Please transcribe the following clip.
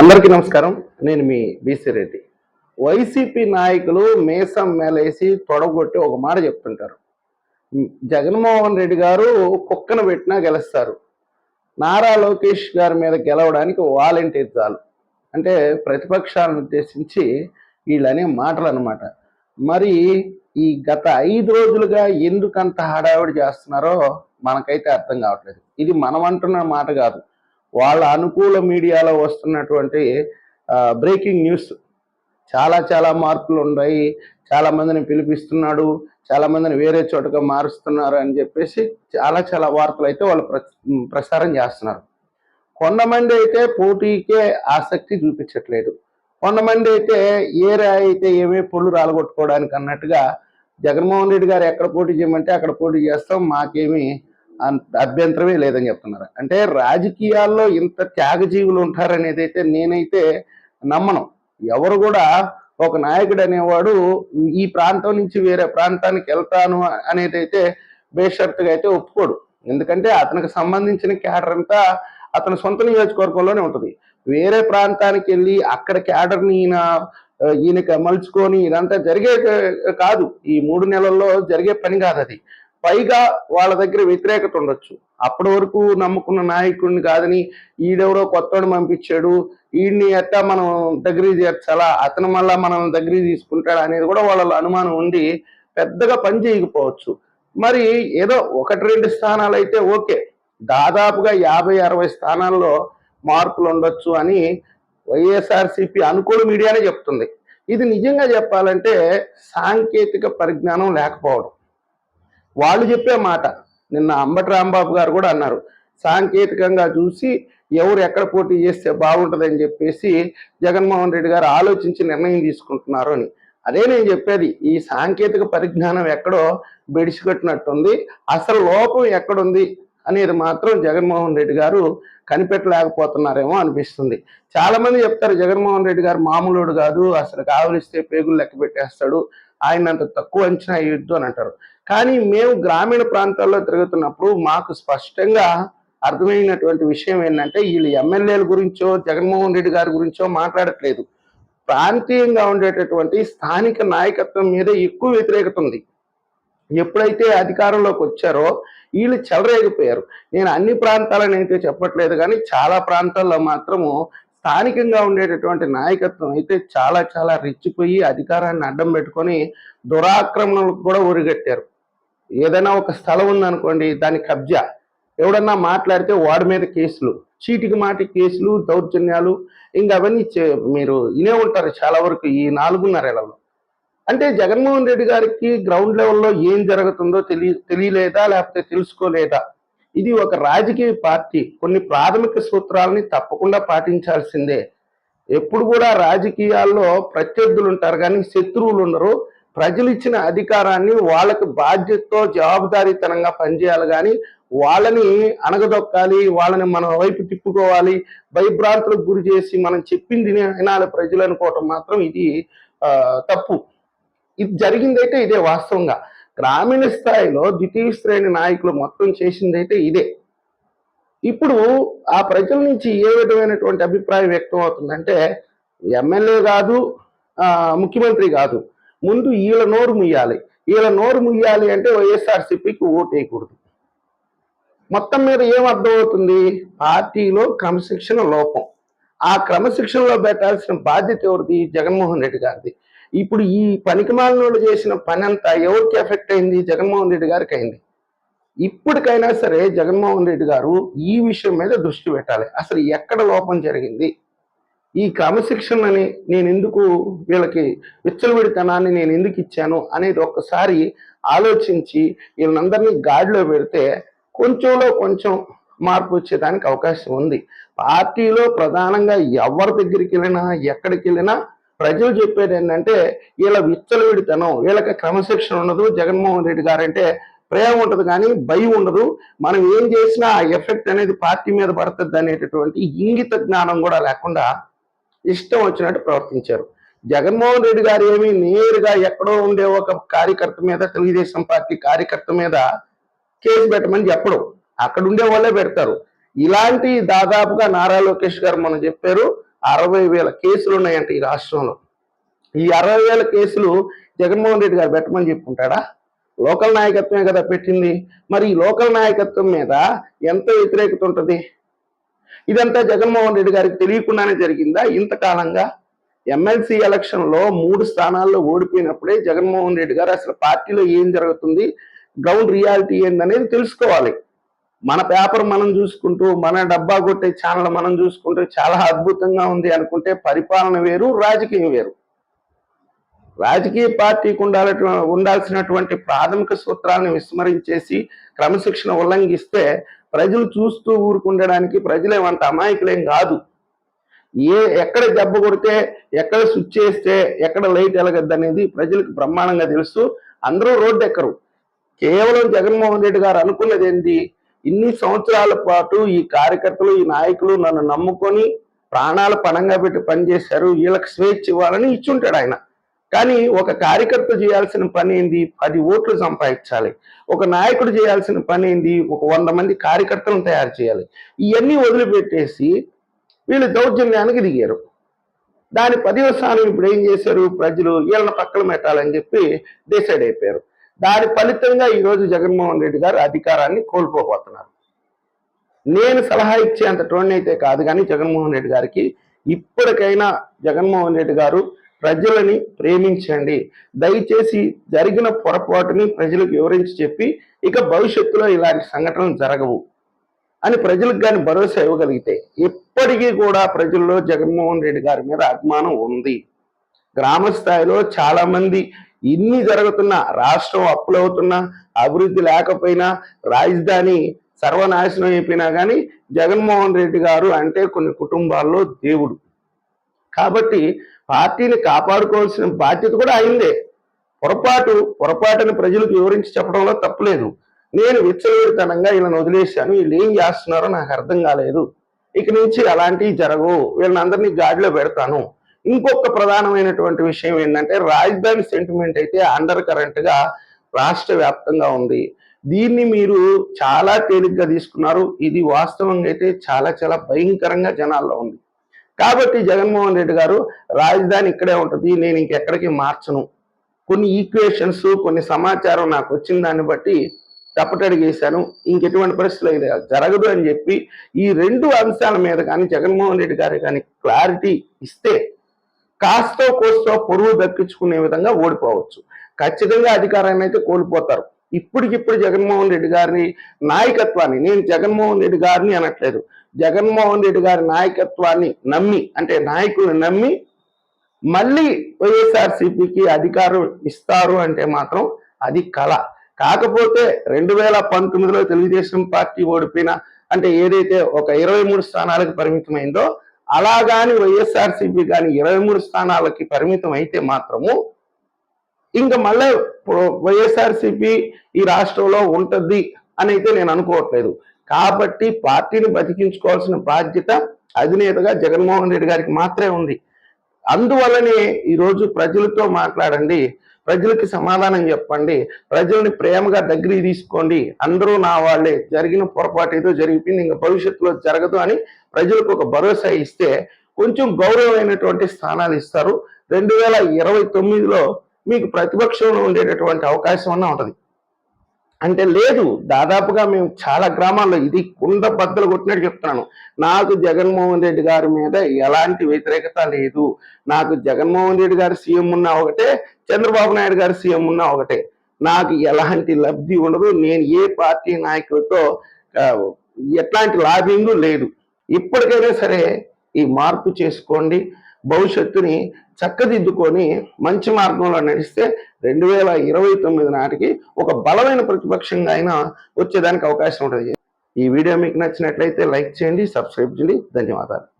అందరికీ నమస్కారం. నేను మీ బీసీ రెడ్డి. వైసీపీ నాయకులు మేసం మేలేసి తొడగొట్టి ఒక మాట చెప్తుంటారు. జగన్మోహన్ రెడ్డి గారు కుక్కను పెట్టినా గెలుస్తారు. నారా లోకేష్ గారి మీద గెలవడానికి వాలంటీర్ చాలు. అంటే ప్రతిపక్షాలను ఉద్దేశించి వీళ్ళనే మాటలు అనమాట మరి ఈ గత ఐదు రోజులుగా ఎందుకంత హడావిడి చేస్తున్నారో మనకైతే అర్థం కావట్లేదు. ఇది మనం అంటున్న మాట కాదు. వాళ్ళ అనుకూల మీడియాలో వస్తున్నటువంటి బ్రేకింగ్ న్యూస్ చాలా చాలా మార్పులు ఉన్నాయి. చాలా మందిని పిలిపిస్తున్నాడు. చాలా మందిని వేరే చోటగా మారుస్తున్నారు అని చెప్పేసి చాలా చాలా వార్తలు అయితే వాళ్ళు ప్ర- ప్రసారం చేస్తున్నారు. కొంతమంది అయితే పోటీకే ఆసక్తి చూపించట్లేదు. కొంతమంది అయితే ఏరే అయితే ఏమే పొళ్ళు రాలగొట్టుకోవడానికి అన్నట్టుగా జగన్మోహన్ రెడ్డి గారు ఎక్కడ పోటీ చేయమంటే అక్కడ పోటీ చేస్తాం మాకేమీ అభ్యంతరమే లేదని చెప్తున్నారు. అంటే రాజకీయాల్లో ఇంత త్యాగజీవులు ఉంటారనేది అయితే నేనైతే నమ్మను. ఎవరు కూడా ఒక నాయకుడు అనేవాడు ఈ ప్రాంతం నుంచి వేరే ప్రాంతానికి వెళ్తాను అనేది అయితే బేషరతుగా అయితే ఒప్పుకోడు. ఎందుకంటే అతనికి సంబంధించిన క్యాడర్ అంతా అతని సొంత నియోజకవర్గంలోనే ఉంటుంది. వేరే ప్రాంతానికి వెళ్ళి అక్కడ క్యాడర్ని ఈయన ఈయనకి మలుచుకొని ఇదంతా జరిగే కాదు. ఈ మూడు నెలల్లో జరిగే పని కాదు అది పైగా వాళ్ళ దగ్గర వ్యతిరేకత ఉండొచ్చు. అప్పటి వరకు నమ్ముకున్న నాయకుడిని కాదని ఈడెవరో కొత్తవాడు పంపించాడు. ఈడిని ఎట్టా మనం దగ్గర చేర్చాలా అతను మళ్ళా మనం దగ్గర తీసుకుంటాడు అనేది కూడా వాళ్ళ అనుమానం ఉండి పెద్దగా పని చేయకపోవచ్చు. మరి ఏదో ఒకటి రెండు స్థానాలు అయితే ఓకే. దాదాపుగా యాభై అరవై స్థానాల్లో మార్పులు ఉండొచ్చు అని వైఎస్ఆర్సిపి అనుకూల మీడియానే చెప్తుంది. ఇది నిజంగా చెప్పాలంటే సాంకేతిక పరిజ్ఞానం లేకపోవడం. వాళ్ళు చెప్పే మాట. నిన్న అంబటి రాంబాబు గారు కూడా అన్నారు. సాంకేతికంగా చూసి ఎవరు ఎక్కడ పోటీ చేస్తే బాగుంటుందని చెప్పేసి జగన్మోహన్ రెడ్డి గారు ఆలోచించి నిర్ణయం తీసుకుంటున్నారు అని. అదే నేను చెప్పేది ఈ సాంకేతిక పరిజ్ఞానం ఎక్కడో బెడిసికొట్టినట్టుంది అసలు లోపం ఎక్కడుంది అనేది మాత్రం జగన్మోహన్ రెడ్డి గారు కనిపెట్టలేకపోతున్నారేమో అనిపిస్తుంది. చాలామంది చెప్తారు జగన్మోహన్ రెడ్డి గారు మామూలుడు కాదు అసలు కావలిస్తే పేగులు లెక్క పెట్టేస్తాడు ఆయన అంత తక్కువ అంచనా వేయొద్దు అని అంటారు. కానీ మేము గ్రామీణ ప్రాంతాల్లో తిరుగుతున్నప్పుడు మాకు స్పష్టంగా అర్థమైనటువంటి విషయం ఏంటంటే వీళ్ళు ఎమ్మెల్యేల గురించో జగన్మోహన్ రెడ్డి గారి గురించో మాట్లాడట్లేదు. ప్రాంతీయంగా ఉండేటటువంటి స్థానిక నాయకత్వం మీద ఎక్కువ వ్యతిరేకత ఉంది. ఎప్పుడైతే అధికారంలోకి వచ్చారో వీళ్ళు చెలరేగిపోయారు. నేను అన్ని ప్రాంతాలని అయితే చెప్పట్లేదు కానీ చాలా ప్రాంతాల్లో మాత్రము స్థానికంగా ఉండేటటువంటి నాయకత్వం అయితే చాలా చాలా రెచ్చిపోయి అధికారాన్ని అడ్డం పెట్టుకొని దురాక్రమణలకు కూడా ఉరిగట్టారు ఏదైనా ఒక స్థలం ఉందనుకోండి దాని కబ్జా. ఎవడన్నా మాట్లాడితే వాడి మీద కేసులు చీటికి మాటి కేసులు దౌర్జన్యాలు ఇంకా అవన్నీ చే- మీరు ఇనే ఉంటారు చాలా వరకు ఈ నాలుగున్నరేళ్ళలో అంటే జగన్మోహన్ రెడ్డి గారికి గ్రౌండ్ లెవెల్లో ఏం జరుగుతుందో తెలియ తెలియలేదా? లేకపోతే తెలుసుకోలేదా? ఇది ఒక రాజకీయ పార్టీ. కొన్ని ప్రాథమిక సూత్రాలని తప్పకుండా పాటించాల్సిందే. ఎప్పుడు కూడా రాజకీయాల్లో ప్రత్యర్థులు ఉంటారు కానీ శత్రువులు ఉండరు ప్రజలు ఇచ్చిన అధికారాన్ని వాళ్ళకి బాధ్యతతో జవాబుదారీతనంగా పనిచేయాలి కానీ వాళ్ళని అణగదొక్కాలి వాళ్ళని మన వైపు తిప్పుకోవాలి భయభ్రాంతులకు గురి చేసి మనం చెప్పింది వినాలి ప్రజలు అనుకోవటం మాత్రం ఇది తప్పు. ఇది జరిగిందైతే ఇదే వాస్తవంగా. గ్రామీణ స్థాయిలో ద్వితీయ శ్రేణి నాయకులు మొత్తం చేసింది అయితే ఇదే. ఇప్పుడు ఆ ప్రజల నుంచి ఏ విధమైనటువంటి అభిప్రాయం వ్యక్తం అవుతుందంటే ఎమ్మెల్యే కాదు ముఖ్యమంత్రి కాదు. ముందు వీళ్ళ నోరు ముయ్యాలి. వీళ్ళ నోరు ముయ్యాలి అంటే వైఎస్ఆర్సీపీకి ఓటు వేయకూడదు. మొత్తం మీద ఏం అర్థమవుతుంది? పార్టీలో క్రమశిక్షణ లోపం. ఆ క్రమశిక్షణలో పెట్టాల్సిన బాధ్యత ఎవరిది? జగన్మోహన్ రెడ్డి గారిది. ఇప్పుడు ఈ పనికిమాలినోళ్ళు చేసిన పని అంతా ఎవరికి ఎఫెక్ట్ అయింది? జగన్మోహన్ రెడ్డి గారికి అయింది. ఇప్పటికైనా సరే జగన్మోహన్ రెడ్డి గారు ఈ విషయం మీద దృష్టి పెట్టాలి. అసలు ఎక్కడ లోపం జరిగింది? ఈ క్రమశిక్షణని నేను ఎందుకు వీళ్ళకి విచ్చలవిడితనాన్ని నేను ఎందుకు ఇచ్చాను అనేది ఒక్కసారి ఆలోచించి వీళ్ళందరినీ గాడిలో పెడితే కొంచెంలో కొంచెం మార్పు వచ్చేదానికి అవకాశం ఉంది. పార్టీలో ప్రధానంగా ఎవరి దగ్గరికి వెళ్ళినా ఎక్కడికి వెళ్ళినా ప్రజలు చెప్పేది ఏంటంటే వీళ్ళ విత్తలవిడితనం వీళ్ళకి క్రమశిక్షణ ఉండదు. జగన్మోహన్ రెడ్డి గారంటే ప్రేమ ఉండదు కానీ భయం ఉండదు. మనం ఏం చేసినా ఆ ఎఫెక్ట్ అనేది పార్టీ మీద పడుతుంది అనేటటువంటి ఇంగిత జ్ఞానం కూడా లేకుండా ఇష్టం వచ్చినట్టు ప్రవర్తించారు. జగన్మోహన్ రెడ్డి గారు ఏమి నేరుగా ఎక్కడో ఉండే ఒక కార్యకర్త మీద తెలుగుదేశం పార్టీ కార్యకర్త మీద కేసు పెట్టమని చెప్పడు. అక్కడ ఉండే వాళ్ళే పెడతారు. ఇలాంటి దాదాపుగా నారా లోకేష్ గారు మనం చెప్పారు. అరవై వేల కేసులు ఉన్నాయంట ఈ రాష్ట్రంలో. ఈ అరవై వేల కేసులు జగన్మోహన్ రెడ్డి గారు పెట్టమని చెప్పుకుంటాడా? లోకల్ నాయకత్వమే కదా పెట్టింది. మరి ఈ లోకల్ నాయకత్వం మీద ఎంత వ్యతిరేకత ఉంటుంది? ఇదంతా జగన్మోహన్ రెడ్డి గారికి తెలియకుండానే జరిగిందా? ఇంతకాలంగా ఎమ్మెల్సీ ఎలక్షన్లో మూడు స్థానాల్లో ఓడిపోయినప్పుడే జగన్మోహన్ రెడ్డి గారు అసలు పార్టీలో ఏం జరుగుతుంది? గ్రౌండ్ రియాలిటీ ఏందనేది తెలుసుకోవాలి. మన పేపర్ మనం చూసుకుంటూ మన డబ్బా కొట్టే ఛానల్ మనం చూసుకుంటూ చాలా అద్భుతంగా ఉంది అనుకుంటే పరిపాలన వేరు రాజకీయం వేరు. రాజకీయ పార్టీకి ఉండాల ఉండాల్సినటువంటి ప్రాథమిక సూత్రాలను విస్మరించేసి క్రమశిక్షణ ఉల్లంఘిస్తే ప్రజలు చూస్తూ ఊరుకుండడానికి ప్రజలేమంత అమాయకులేం కాదు. ఏ ఎక్కడ దెబ్బ కొడితే ఎక్కడ స్విచ్ చేస్తే ఎక్కడ లైట్ ఎలగద్దు అనేది ప్రజలకు బ్రహ్మాండంగా తెలుసు. అందరూ రోడ్డు ఎక్కరు కేవలం జగన్మోహన్ రెడ్డి గారు అనుకున్నది ఏంటి ఇన్ని సంవత్సరాల పాటు ఈ కార్యకర్తలు ఈ నాయకులు నన్ను నమ్ముకొని ప్రాణాలు పణంగా పెట్టి పనిచేశారు వీళ్ళకి స్వేచ్ఛ ఇవ్వాలని ఇచ్చుంటాడు ఆయన. కానీ ఒక కార్యకర్త చేయాల్సిన పని ఏంది? పది ఓట్లు సంపాదించాలి. ఒక నాయకుడు చేయాల్సిన పని ఏంది? ఒక వంద మంది కార్యకర్తలను తయారు చేయాలి. ఇవన్నీ వదిలిపెట్టేసి వీళ్ళు దౌర్జన్యానికి దిగారు. దాని పర్యవసానం ఇప్పుడు ఏం చేశారు? ప్రజలు వీళ్ళని పక్కన పెట్టాలని చెప్పి డిసైడ్ అయిపోయారు. దాని ఫలితంగా ఈరోజు జగన్మోహన్ రెడ్డి గారు అధికారాన్ని కోల్పోబోతున్నారు. నేను సలహా ఇచ్చేంత అయితే కాదు కానీ జగన్మోహన్ రెడ్డి గారికి ఇప్పటికైనా జగన్మోహన్ రెడ్డి గారు ప్రజలని ప్రేమించండి. దయచేసి జరిగిన పొరపాటుని ప్రజలకు వివరించి చెప్పి ఇక భవిష్యత్తులో ఇలాంటి సంఘటనలు జరగవు అని ప్రజలకు కానీ భరోసా ఇవ్వగలిగితే ఇప్పటికీ కూడా ప్రజల్లో జగన్మోహన్ రెడ్డి గారి మీద అభిమానం ఉంది. గ్రామ స్థాయిలో చాలామంది ఇన్ని జరుగుతున్నా రాష్ట్రం అప్పులవుతున్నా అభివృద్ధి లేకపోయినా రాజధాని సర్వనాశనం అయిపోయినా కానీ జగన్మోహన్ రెడ్డి గారు అంటే కొన్ని కుటుంబాల్లో దేవుడు. కాబట్టి పార్టీని కాపాడుకోవాల్సిన బాధ్యత కూడా అయిందే పొరపాటు పొరపాటుని ప్రజలకు వివరించి చెప్పడంలో తప్పులేదు. నేను విచ్చలవిడితనంగా వీళ్ళని వదిలేశాను. వీళ్ళు ఏం చేస్తున్నారో నాకు అర్థం కాలేదు. ఇక నుంచి అలాంటివి జరగవు. వీళ్ళని అందరినీ గాడిలో పెడతాను. ఇంకొక ప్రధానమైనటువంటి విషయం ఏంటంటే రాజధాని సెంటిమెంట్ అయితే అండర్ కరెంట్గా రాష్ట్ర వ్యాప్తంగా ఉంది. దీన్ని మీరు చాలా తేలిగ్గా తీసుకున్నారు. ఇది వాస్తవంగా అయితే చాలా చాలా భయంకరంగా జనాల్లో ఉంది. కాబట్టి జగన్మోహన్ రెడ్డి గారు రాజధాని ఇక్కడే ఉంటుంది నేను ఇంకెక్కడికి మార్చను. కొన్ని ఈక్వేషన్స్ కొన్ని సమాచారం నాకు వచ్చిన దాన్ని బట్టి తప్పటడిగేశాను. ఇంకెటువంటి పరిస్థితులు ఇది జరగదు అని చెప్పి ఈ రెండు అంశాల మీద కానీ జగన్మోహన్ రెడ్డి గారు కానీ క్లారిటీ ఇస్తే కాస్తో కోస్తో పొరుగు దక్కించుకునే విధంగా ఓడిపోవచ్చు. ఖచ్చితంగా అధికారాన్ని అయితే కోల్పోతారు. ఇప్పటికిప్పుడు జగన్మోహన్ రెడ్డి గారిని నాయకత్వాన్ని నేను జగన్మోహన్ రెడ్డి గారిని అనట్లేదు. జగన్మోహన్ రెడ్డి గారి నాయకత్వాన్ని నమ్మి అంటే నాయకుని నమ్మి మళ్ళీ వైఎస్ఆర్సీపీకి అధికారం ఇస్తారు అంటే మాత్రం అది కళ. కాకపోతే రెండు వేల పంతొమ్మిదిలో తెలుగుదేశం పార్టీ ఓడిపోయిన అంటే ఏదైతే ఒక ఇరవై మూడు స్థానాలకు పరిమితమైందో అలా కానీ వైఎస్ఆర్సీపీ కానీ ఇరవై మూడు స్థానాలకి పరిమితం అయితే మాత్రము ఇంకా మళ్ళీ వైఎస్ఆర్సీపీ ఈ రాష్ట్రంలో ఉంటుంది అని అయితే నేను అనుకోవట్లేదు. కాబట్టి పార్టీని బతికించుకోవాల్సిన బాధ్యత అధినేతగా జగన్మోహన్ రెడ్డి గారికి మాత్రమే ఉంది. అందువల్లనే ఈరోజు ప్రజలతో మాట్లాడండి. ప్రజలకి సమాధానం చెప్పండి. ప్రజల్ని ప్రేమగా దగ్గరికి తీసుకోండి. అందరూ నా వాళ్ళే. జరిగిన పొరపాటు ఏదో జరిగిపోయింది. ఇంకా భవిష్యత్తులో జరగదు అని ప్రజలకు ఒక భరోసా ఇస్తే కొంచెం గౌరవమైనటువంటి స్థానాలు ఇస్తారు. రెండు వేల ఇరవై తొమ్మిదిలో మీకు ప్రతిపక్షంలో ఉండేటటువంటి అవకాశం అన్న ఉంటుంది. అంటే లేదు దాదాపుగా మేము చాలా గ్రామాల్లో ఇది కుండ బద్దలు కొట్టినట్టు చెప్తున్నాను. నాకు జగన్మోహన్ రెడ్డి గారి మీద ఎలాంటి వ్యతిరేకత లేదు. నాకు జగన్మోహన్ రెడ్డి గారు సీఎం ఉన్నా ఒకటే చంద్రబాబు నాయుడు గారు సీఎం ఉన్నా ఒకటే. నాకు ఎలాంటి లబ్ధి ఉండదు. నేను ఏ పార్టీ నాయకులతో ఎట్లాంటి లాబింగ్ లేదు. ఇప్పటికైనా సరే ఈ మార్పు చేసుకోండి. భవిష్యత్తుని చక్కదిద్దుకొని మంచి మార్గంలో నడిస్తే రెండు వేల ఇరవై తొమ్మిది నాటికి ఒక బలమైన ప్రతిపక్షంగా అయినా వచ్చేదానికి అవకాశం ఉంటుంది. ఈ వీడియో మీకు నచ్చినట్లయితే లైక్ చేయండి సబ్స్క్రైబ్ చేయండి. ధన్యవాదాలు.